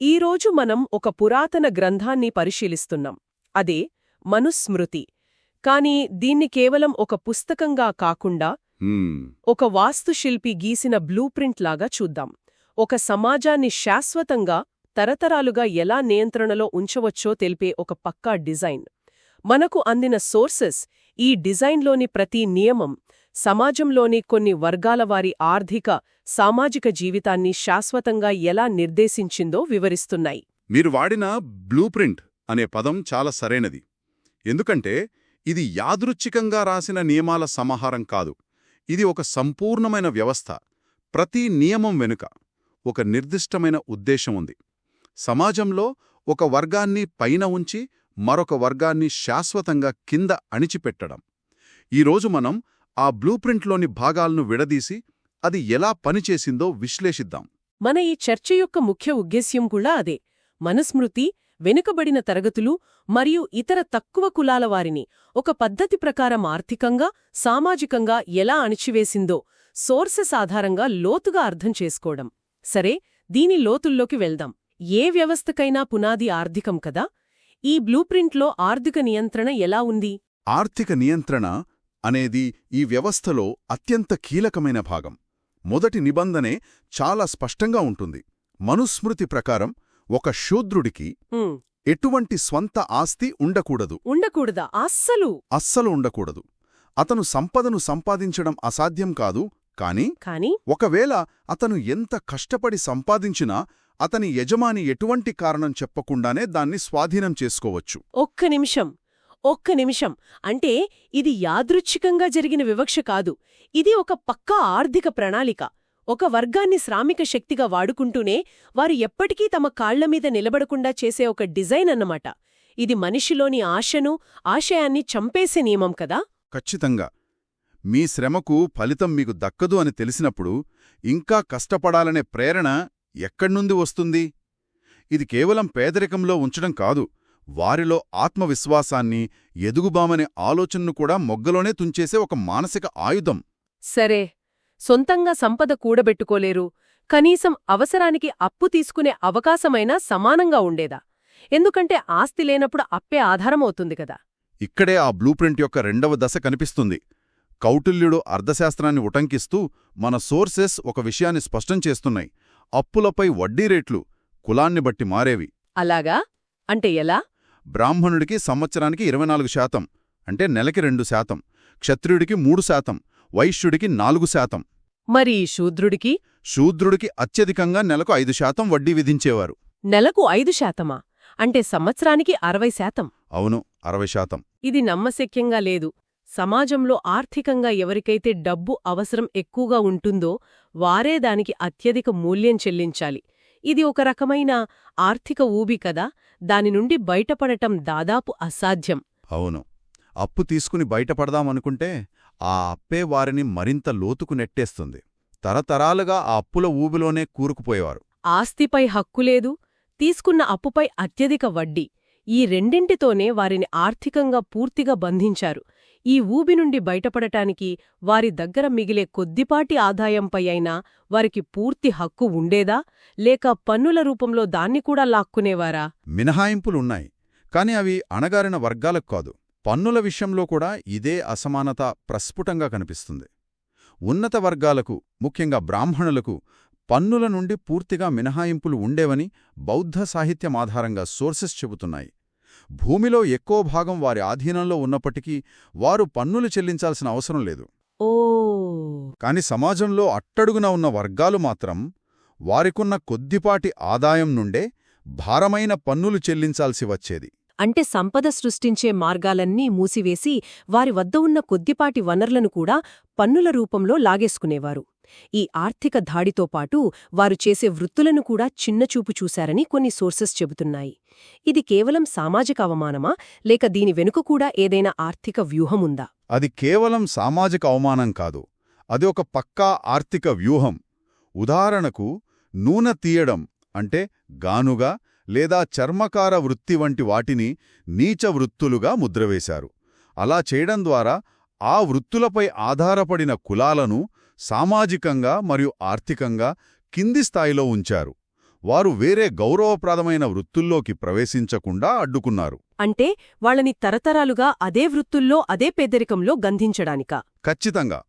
ఈరోజు మనం ఒక పురాతన గ్రంథాన్ని పరిశీలిస్తున్నాం. అదే మనుస్మృతి. కాని దీన్ని కేవలం ఒక పుస్తకంగా కాకుండా ఒక వాస్తుశిల్పి గీసిన బ్లూప్రింట్ లాగా చూద్దాం. ఒక సమాజాన్ని శాశ్వతంగా తరతరాలుగా ఎలా నియంత్రణలో ఉంచవచ్చో తెలిపే ఒక పక్కా డిజైన్. మనకు అందిన సోర్సెస్ ఈ డిజైన్లోని ప్రతి నియమం సమాజంలోని కొన్ని వర్గాల వారి ఆర్థిక సామాజిక జీవితాన్ని శాశ్వతంగా ఎలా నిర్దేశించిందో వివరిస్తున్నాయి. మీరు వాడిన బ్లూప్రింట్ అనే పదం చాలా సరైనది. ఎందుకంటే ఇది యాదృచ్ఛికంగా రాసిన నియమాల సమాహారం కాదు. ఇది ఒక సంపూర్ణమైన వ్యవస్థ. ప్రతి నియమం వెనుక ఒక నిర్దిష్టమైన ఉద్దేశం ఉంది. సమాజంలో ఒక వర్గాన్ని పైన ఉంచి మరొక వర్గాన్ని శాశ్వతంగా కింద అణిచిపెట్టడం. ఈరోజు మనం ఆ బ్లూప్రింట్లోని భాగాలను విడదీసి అది ఎలా పనిచేసిందో విశ్లేషిద్దాం. మన ఈ చర్చ యొక్క ముఖ్య ఉద్దేశ్యం కూడా అదే. మనుస్మృతి వెనుకబడిన తరగతులు మరియు ఇతర తక్కువ కులాల వారిని ఒక పద్ధతి ప్రకారం ఆర్థికంగా సామాజికంగా ఎలా అణిచివేసిందో సోర్సెస్ ఆధారంగా లోతుగా అర్థం చేసుకోవడం. సరే దీని లోతుల్లోకి వెళ్దాం. ఏ వ్యవస్థకైనా పునాది ఆర్థికం కదా? ఈ బ్లూప్రింట్లో ఆర్థిక నియంత్రణ ఎలా ఉంది? ఆర్థిక నియంత్రణ అనేది ఈ వ్యవస్థలో అత్యంత కీలకమైన భాగం. మొదటి నిబంధనే చాలా స్పష్టంగా ఉంటుంది. మనుస్మృతి ప్రకారం ఒక శూద్రుడికి ఎటువంటి స్వంత ఆస్తి ఉండకూడదు. ఉండకూడదా? అస్సలు. అస్సలు ఉండకూడదు. అతను సంపదను సంపాదించడం అసాధ్యం కాదు కాని కాని ఒకవేళ అతను ఎంత కష్టపడి సంపాదించినా అతని యజమాని ఎటువంటి కారణం చెప్పకుండానే దాన్ని స్వాధీనం చేసుకోవచ్చు. ఒక్క నిమిషం. ఒక్క నిమిషం. అంటే ఇది యాదృచ్ఛికంగా జరిగిన వివక్ష కాదు. ఇది ఒక పక్కా ఆర్థిక ప్రణాళిక. ఒక వర్గాన్ని శ్రామిక శక్తిగా వాడుకుంటూనే వారు ఎప్పటికీ తమ కాళ్ళమీద నిలబడకుండా చేసే ఒక డిజైన్ అన్నమాట. ఇది మనిషిలోని ఆశను ఆశయాన్ని చంపేసే నియమం కదా? ఖచ్చితంగా. మీ శ్రమకు ఫలితం మీకు దక్కదు అని తెలిసినప్పుడు ఇంకా కష్టపడాలనే ప్రేరణ ఎక్కడ్నుండి వస్తుంది? ఇది కేవలం పేదరికంలో ఉంచడం కాదు. వారిలో ఆత్మవిశ్వాసాన్ని ఎదుగుబామనే ఆలోచనను కూడా మొగ్గలోనే తుంచేసే ఒక మానసిక ఆయుధం. సరే సొంతంగా సంపద కూడబెట్టుకోలేరు. కనీసం అవసరానికి అప్పు తీసుకునే అవకాశమైనా సమానంగా ఉండేదా? ఎందుకంటే ఆస్తి లేనప్పుడు అప్పే ఆధారమవుతుంది కదా. ఇక్కడే ఆ బ్లూప్రింట్ యొక్క రెండవ దశ కనిపిస్తుంది. కౌటిల్యుడు అర్థశాస్త్రాన్ని ఉటంకిస్తూ మన సోర్సెస్ ఒక విషయాన్ని స్పష్టం చేస్తున్నాయి. అప్పులపై వడ్డీ రేట్లు కులాన్ని బట్టి మారేవి. అలాగా? అంటే ఎలా? బ్రాహ్మణుడికి సంవత్సరానికి ఇరవై నాలుగు శాతం అంటే నెలకి రెండు శాతం క్షత్రియుడికి మూడు శాతం వైశ్యుడికి నాలుగు శాతం. మరి శూద్రుడికి? శూద్రుడికి అత్యధికంగా నెలకు ఐదు శాతం వడ్డీ విధించేవారు. నెలకు ఐదు శాతమా? అంటే సంవత్సరానికి అరవై శాతం. అవును అరవై శాతం. ఇది నమ్మశక్యంగా లేదు. సమాజంలో ఆర్థికంగా ఎవరికైతే డబ్బు అవసరం ఎక్కువగా ఉంటుందో వారే దానికి అత్యధిక మూల్యం చెల్లించాలి. ఇది ఒక రకమైన ఆర్థిక ఊబి కదా దాని నుండి బయటపడటం దాదాపు అసాధ్యం. అవును. అప్పు తీసుకుని బయటపడదామనుకుంటే ఆ అప్పే వారిని మరింత లోతుకు నెట్టేస్తుంది. తరతరాలుగా ఆ అప్పుల ఊబిలోనే కూరుకుపోయేవారు. ఆస్తిపై హక్కులేదు తీసుకున్న అప్పుపై అత్యధిక వడ్డీ. ఈ రెండింటితోనే వారిని ఆర్థికంగా పూర్తిగా బంధించారు. ఈ ఊబి నుండి బయటపడటానికి వారి దగ్గర మిగిలే కొద్దిపాటి ఆదాయంపై అయినా వారికి పూర్తి హక్కు ఉండేదా? లేక పన్నుల రూపంలో దాన్ని కూడా లాక్కునేవారా? మినహాయింపులున్నాయి కాని అవి అణగారిన వర్గాలకు కాదు. పన్నుల విషయంలో కూడా ఇదే అసమానత ప్రస్ఫుటంగా కనిపిస్తుంది. ఉన్నత వర్గాలకు ముఖ్యంగా బ్రాహ్మణులకు పన్నుల నుండి పూర్తిగా మినహాయింపులు ఉండేవని బౌద్ధ సాహిత్యం ఆధారంగా సోర్సెస్ చెబుతున్నాయి. భూమిలో ఎక్కువ భాగం వారి ఆధీనంలో ఉన్నప్పటికీ వారు పన్నులు చెల్లించాల్సిన అవసరం లేదు. ఓ. కాని సమాజంలో అట్టడుగున ఉన్న వర్గాలు మాత్రం వారికున్న కొద్దిపాటి ఆదాయం నుండే భారమైన పన్నులు చెల్లించాల్సి వచ్చేది. అంటే సంపద సృష్టించే మార్గాలన్నీ మూసివేసి వారి వద్ద ఉన్న కొద్దిపాటి వనరులను కూడా పన్నుల రూపంలో లాగేసుకునేవారు. ఈ ఆర్థిక దాడితో పాటు వారు చేసే వృత్తులను కూడా చిన్నచూపు చూశారని కొన్ని సోర్సెస్ చెబుతున్నాయి. ఇది కేవలం సామాజిక అవమానమా? లేక దీని వెనుక కూడా ఏదైనా ఆర్థిక వ్యూహముందా? అది కేవలం సామాజిక అవమానం కాదు. అది ఒక పక్కా ఆర్థిక వ్యూహం. ఉదాహరణకు నూనె తీయడం అంటే గానుగా లేదా చర్మకార వృత్తి వంటి వాటిని నీచ వృత్తులుగా ముద్రవేశారు. అలా చేయడం ద్వారా ఆ వృత్తులపై ఆధారపడిన కులాలను సామాజికంగా మరియు ఆర్థికంగా కింది స్థాయిలో ఉంచారు. వారు వేరే గౌరవప్రదమైన వృత్తుల్లోకి ప్రవేశించకుండా అడ్డుకున్నారు. అంటే వాళ్ళని తరతరాలుగా అదే వృత్తుల్లో అదే పేదరికంలో గంధించడానిక? ఖచ్చితంగా.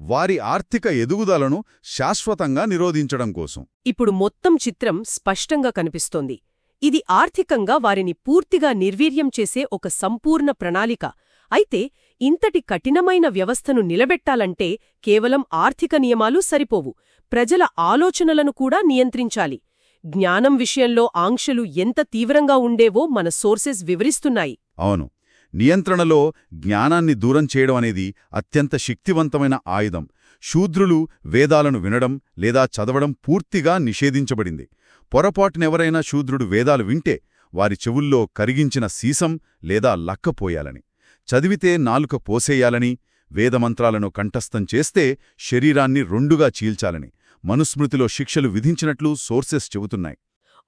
వారి ఆర్థిక ఎదుగుదలను శాశ్వతంగా నిరోధించడం కోసం. ఇప్పుడు మొత్తం చిత్రం స్పష్టంగా కనిపిస్తోంది. ఇది ఆర్థికంగా వారిని పూర్తిగా నిర్వీర్యం చేసే ఒక సంపూర్ణ ప్రణాళిక. అయితే ఇంతటి కఠినమైన వ్యవస్థను నిలబెట్టాలంటే కేవలం ఆర్థిక నియమాలు సరిపోవు. ప్రజల ఆలోచనలను కూడా నియంత్రించాలి. జ్ఞానం విషయంలో ఆంక్షలు ఎంత తీవ్రంగా ఉండేవో మన సోర్సెస్ వివరిస్తున్నాయి. అవును. నియంత్రణలో జ్ఞానాన్ని దూరం చేయడం అనేది అత్యంత శక్తివంతమైన ఆయుధం. శూద్రులు వేదాలను వినడం లేదా చదవడం పూర్తిగా నిషేధించబడింది. పొరపాటునెవరైనా శూద్రుడు వేదాలు వింటే వారి చెవుల్లో కరిగించిన సీసం లేదా లక్కపోయాలని చదివితే నాలుక పోసేయాలని వేదమంత్రాలను కంఠస్థం చేస్తే శరీరాన్ని రెండుగా చీల్చాలని మనుస్మృతిలో శిక్షలు విధించినట్లు సోర్సెస్ చెబుతున్నాయి.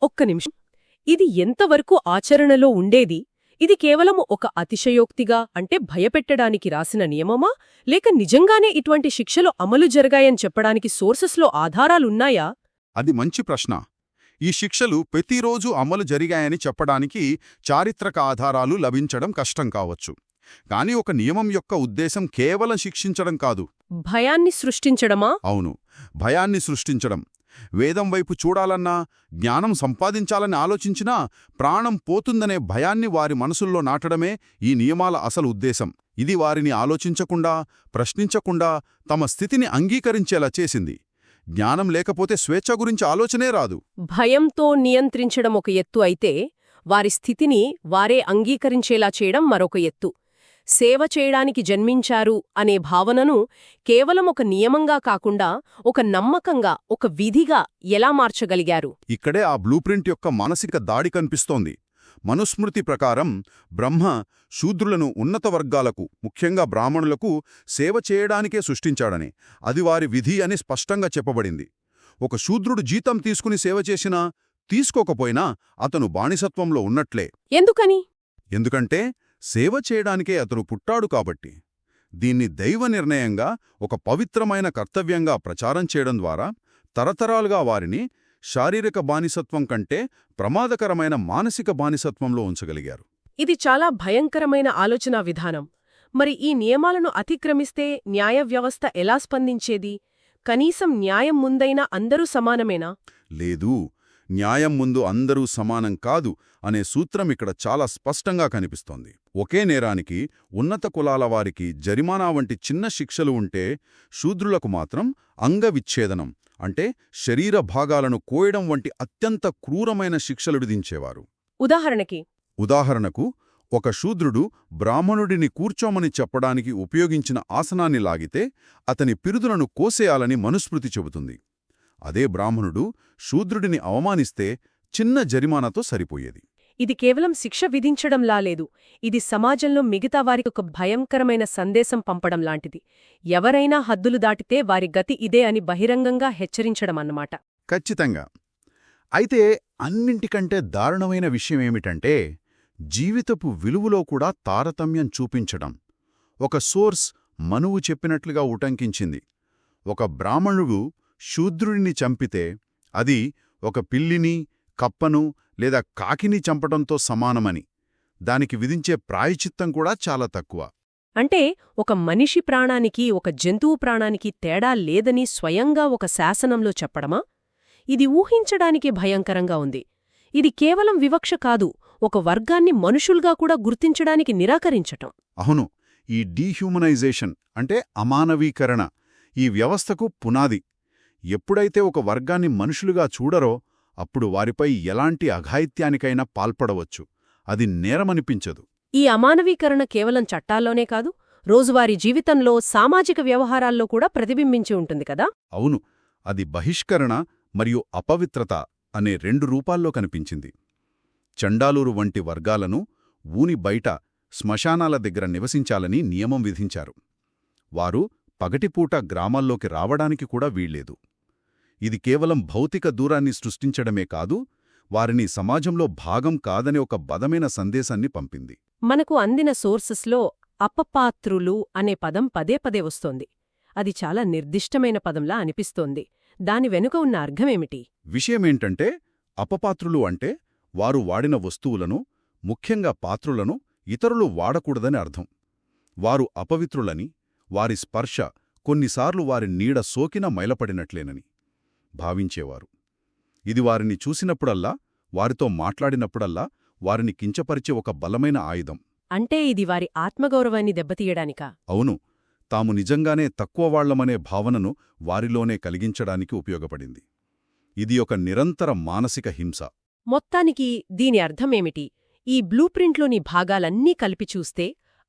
ఒక్క నిమిషం. ఇది ఎంతవరకు ఆచరణలో ఉండేది? ఇది కేవలం ఒక అతిశయోక్తిగా అంటే భయపెట్టడానికి రాసిన నియమమా? లేక నిజంగానే ఇటువంటి శిక్షలు అమలు జరగాయని చెప్పడానికి సోర్సెస్లో ఆధారాలున్నాయా? అది మంచి ప్రశ్న. ఈ శిక్షలు ప్రతిరోజు అమలు జరిగాయని చెప్పడానికి చారిత్రక ఆధారాలు లభించడం కష్టం కావచ్చు. కాని ఒక నియమం యొక్క ఉద్దేశం కేవలం శిక్షించడం కాదు. భయాన్ని సృష్టించడమా? అవును. భయాన్ని సృష్టించడం. వేదం వైపు చూడాలన్నా జ్ఞానం సంపాదించాలని ఆలోచించినా ప్రాణం పోతుందనే భయాన్ని వారి మనసుల్లో నాటడమే ఈ నియమాల అసలు ఉద్దేశం. ఇది వారిని ఆలోచించకుండా ప్రశ్నించకుండా తమ స్థితిని అంగీకరించేలా చేసింది. జ్ఞానం లేకపోతే స్వేచ్ఛ గురించి ఆలోచనే రాదు. భయంతో నియంత్రించడం ఒక ఎత్తు అయితే వారి స్థితిని వారే అంగీకరించేలా చేయడం మరొక ఎత్తు. సేవ చేయడానికి జన్మించారు అనే భావనను కేవలం ఒక నియమంగా కాకుండా ఒక నమ్మకంగా ఒక విధిగా ఎలా మార్చగలిగారు? ఇక్కడే ఆ బ్లూప్రింట్ యొక్క మానసిక దాడి కనిపిస్తోంది. మనుస్మృతి ప్రకారం బ్రహ్మ శూద్రులను ఉన్నత వర్గాలకు ముఖ్యంగా బ్రాహ్మణులకు సేవ చేయడానికే సృష్టించాడని అది వారి విధి అని స్పష్టంగా చెప్పబడింది. ఒక శూద్రుడు జీతం తీసుకుని సేవ చేసినా తీసుకోకపోయినా అతను బానిసత్వంలో ఉన్నట్లే. ఎందుకని? ఎందుకంటే సేవ చేయడానికే అతను పుట్టాడు కాబట్టి. దీన్ని దైవ నిర్ణయంగా ఒక పవిత్రమైన కర్తవ్యంగా ప్రచారం చేయడం ద్వారా తరతరాలుగా వారిని శారీరక బానిసత్వం కంటే ప్రమాదకరమైన మానసిక బానిసత్వంలో ఉంచగలిగారు. ఇది చాలా భయంకరమైన ఆలోచనా విధానం. మరి ఈ నియమాలను అతిక్రమిస్తే న్యాయ వ్యవస్థ ఎలా స్పందించేది? కనీసం న్యాయం ముందైనా అందరూ సమానమేనా? లేదు. న్యాయం ముందు అందరూ సమానం కాదు. అనే సూత్రం ఇక్కడ చాలా స్పష్టంగా కనిపిస్తోంది. ఒకే నేరానికి ఉన్నత కులాల వారికి జరిమానా వంటి చిన్న శిక్షలు ఉంటే శూద్రులకు మాత్రం అంగవిచ్ఛేదనం అంటే శరీర భాగాలను కోయడం వంటి అత్యంత క్రూరమైన శిక్షలు విధించేవారు. ఉదాహరణకి ఉదాహరణకు ఒక శూద్రుడు బ్రాహ్మణుడిని కూర్చోమని చెప్పడానికి ఉపయోగించిన ఆసనాన్ని లాగితే అతని పిరుదులను కోసేయాలని మనుస్మృతి చెబుతుంది. అదే బ్రాహ్మణుడు శూద్రుడిని అవమానిస్తే చిన్న జరిమానాతో సరిపోయేది. ఇది కేవలం శిక్ష విధించడంలా లేదు. ఇది సమాజంలో మిగతా వారికి ఒక భయంకరమైన సందేశం పంపడం లాంటిది. ఎవరైనా హద్దులు దాటితే వారి గతి ఇదే అని బహిరంగంగా హెచ్చరించడం అన్నమాట ఖచ్చితంగా. అయితే అన్నింటికంటే దారుణమైన విషయమేమిటంటే జీవితపు విలువలో కూడా తారతమ్యం చూపించడం. ఒక సోర్స్ మనువు చెప్పినట్లుగా ఉటంకించింది. ఒక బ్రాహ్మణుడు శూద్రుడిని చంపితే అది ఒక పిల్లిని కప్పను లేదా కాకిని చంపడంతో సమానమని. దానికి విధించే ప్రాయచిత్తం కూడా చాలా తక్కువ. అంటే ఒక మనిషి ప్రాణానికి ఒక జంతువు ప్రాణానికి తేడా లేదని స్వయంగా ఒక శాసనంలో చెప్పడమా? ఇది ఊహించడానికే భయంకరంగా ఉంది. ఇది కేవలం వివక్ష కాదు ఒక వర్గాన్ని మనుషుల్గా కూడా గుర్తించడానికి నిరాకరించటం. అవును ఈ డీహ్యూమనైజేషన్ అంటే అమానవీకరణ ఈ వ్యవస్థకు పునాది. ఎప్పుడైతే ఒక వర్గాన్ని మనుషులుగా చూడరో అప్పుడు వారిపై ఎలాంటి అఘాయిత్యానికైనా పాల్పడవచ్చు. అది నేరమనిపించదు. ఈ అమానవీకరణ కేవలం చట్టాల్లోనే కాదు రోజువారీ జీవితంలో సామాజిక వ్యవహారాల్లో కూడా ప్రతిబింబించి ఉంటుంది కదా? అవును. అది బహిష్కరణ మరియు అపవిత్రత అనే రెండు రూపాల్లో కనిపించింది. చండాలూరు వంటి వర్గాలను ఊని బయట శ్మశానాల దగ్గర నివసించాలని నియమం విధించారు. వారు పగటిపూట గ్రామాల్లోకి రావడానికి కూడా వీల్లేదు. ఇది కేవలం భౌతిక దూరాన్ని సృష్టించడమే కాదు వారిని సమాజంలో భాగం కాదనే ఒక బదమైన సందేశాన్ని పంపింది. మనకు అందిన సోర్సెస్లో అపపాత్రులు అనే పదం పదే పదే వస్తోంది. అది చాలా నిర్దిష్టమైన పదంలా అనిపిస్తోంది. దాని వెనుక ఉన్న అర్థమేమిటి? విషయమేంటంటే అపపాత్రులు అంటే వారు వాడిన వస్తువులను ముఖ్యంగా పాత్రులను ఇతరులు వాడకూడదని అర్థం. వారు అపవిత్రులని వారి స్పర్శ కొన్నిసార్లు వారి నీడ సోకిన మైలపడినట్లేనని. భావించేవారు. ఇది వారిని చూసినప్పుడల్లా వారితో మాట్లాడినప్పుడల్లా వారిని కించపరిచే ఒక బలమైన ఆయుధం. అంటే ఇది వారి ఆత్మగౌరవాన్ని దెబ్బతీయడానికా? అవును. తాము నిజంగానే తక్కువ వాళ్ళమనే భావనను వారిలోనే కలిగించడానికి ఉపయోగపడింది. ఇది ఒక నిరంతర మానసిక హింస. మొత్తానికి దీని అర్థమేమిటి? ఈ బ్లూప్రింట్లోని భాగాలన్నీ కలిపి చూస్తే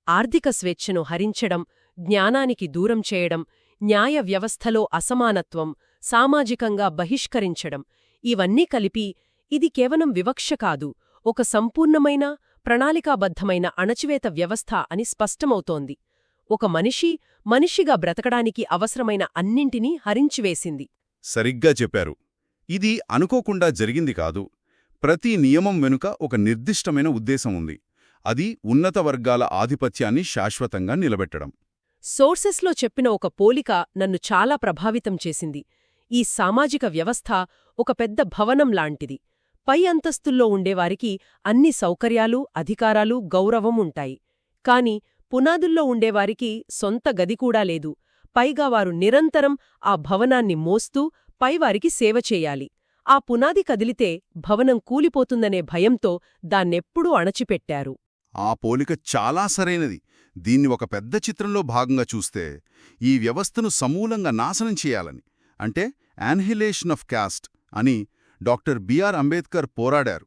ఆర్థిక స్వేచ్ఛను హరించడం జ్ఞానానికి దూరం చేయడం న్యాయ వ్యవస్థలో అసమానత్వం సామాజికంగా బహిష్కరించడం. ఇవన్నీ కలిపి ఇది కేవలం వివక్ష కాదు ఒక సంపూర్ణమైన ప్రణాళికాబద్ధమైన అణచివేత వ్యవస్థ అని స్పష్టమవుతోంది. ఒక మనిషి మనిషిగా బ్రతకడానికి అవసరమైన అన్నింటినీ హరించివేసింది. సరిగ్గా చెప్పారు. ఇది అనుకోకుండా జరిగింది కాదు. ప్రతి నియమం వెనుక ఒక నిర్దిష్టమైన ఉద్దేశం ఉంది. అది ఉన్నత వర్గాల ఆధిపత్యాన్ని శాశ్వతంగా నిలబెట్టడం. సోర్సెస్లో చెప్పిన ఒక పోలిక నన్ను చాలా ప్రభావితం చేసింది. ఈ సామాజిక వ్యవస్థ ఒక పెద్ద భవనం లాంటిది. పై అంతస్తుల్లో ఉండేవారికి అన్ని సౌకర్యాలు అధికారాలు గౌరవం ఉంటాయి. కాని పునాదుల్లో ఉండేవారికి సొంత గది కూడా లేదు. పైగా వారు నిరంతరం ఆ భవనాన్ని మోస్తూ పైవారికి సేవ చేయాలి. ఆ పునాది కదిలితే భవనం కూలిపోతుందనే భయంతో దాన్నెప్పుడూ అణచిపెట్టారు. ఆ పోలిక చాలా సరైనది. దీన్ని ఒక పెద్ద చిత్రంలో భాగంగా చూస్తే ఈ వ్యవస్థను సమూలంగా నాశనం చేయాలని. అంటే యాన్హిలేషన్ ఆఫ్ క్యాస్ట్ అని డాక్టర్ బిఆర్ అంబేద్కర్ పోరాడారు.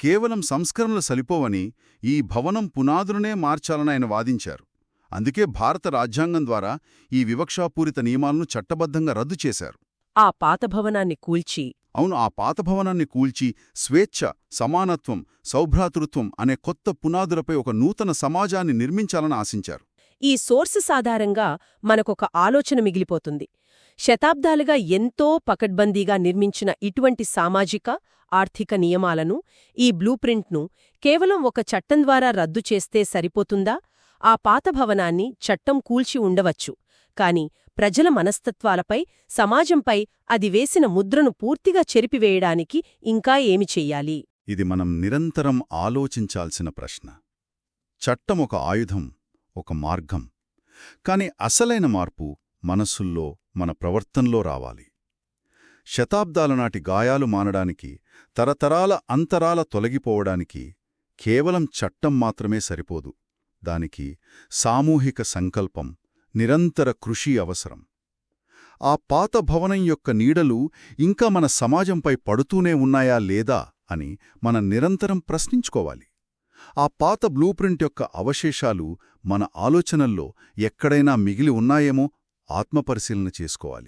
కేవలం సంస్కరణలు సలిపోవని ఈ భవనం పునాదులనే మార్చాలని ఆయన వాదించారు. అందుకే భారత రాజ్యాంగం ద్వారా ఈ వివక్షాపూరిత నియమాలను చట్టబద్ధంగా రద్దు చేశారు. ఆ పాత భవనాన్ని కూల్చి అవును ఆ పాత భవనాన్ని కూల్చి స్వేచ్ఛ సమానత్వం సౌభ్రాతృత్వం అనే కొత్త పునాదులపై ఒక నూతన సమాజాన్ని నిర్మించాలని ఆశించారు. ఈ సోర్సెస్ ఆధారంగా మనకొక ఆలోచన మిగిలిపోతుంది. శతాబ్దాలుగా ఎంతో పకడ్బందీగా నిర్మించిన ఇటువంటి సామాజిక ఆర్థిక నియమాలను ఈ బ్లూప్రింట్ను కేవలం ఒక చట్టం ద్వారా రద్దు చేస్తే సరిపోతుందా? ఆ పాత భవనాన్ని చట్టం కూల్చి ఉండవచ్చు. కాని ప్రజల మనస్తత్వాలపై సమాజంపై అది వేసిన ముద్రను పూర్తిగా చెరిపివేయడానికి ఇంకా ఏమి చెయ్యాలి ఇది మనం నిరంతరం ఆలోచించాల్సిన ప్రశ్న. చట్టం ఒక ఆయుధం ఒక మార్గం. కాని అసలైన మార్పు మనస్సుల్లో మన ప్రవర్తనలో రావాలి. శతాబ్దాల నాటి గాయాలు మానడానికి తరతరాల అంతరాల తొలగిపోవడానికి కేవలం చట్టం మాత్రమే సరిపోదు. దానికి సామూహిక సంకల్పం నిరంతర కృషి అవసరం. ఆ పాత భవనం యొక్క నీడలు ఇంకా మన సమాజంపై పడుతూనే ఉన్నాయా లేదా అని మనం నిరంతరం ప్రశ్నించుకోవాలి. ఆ పాత బ్లూప్రింట్ యొక్క అవశేషాలు మన ఆలోచనల్లో ఎక్కడైనా మిగిలి ఉన్నాయేమో ఆత్మపరిశీలన చేసుకోవాలి.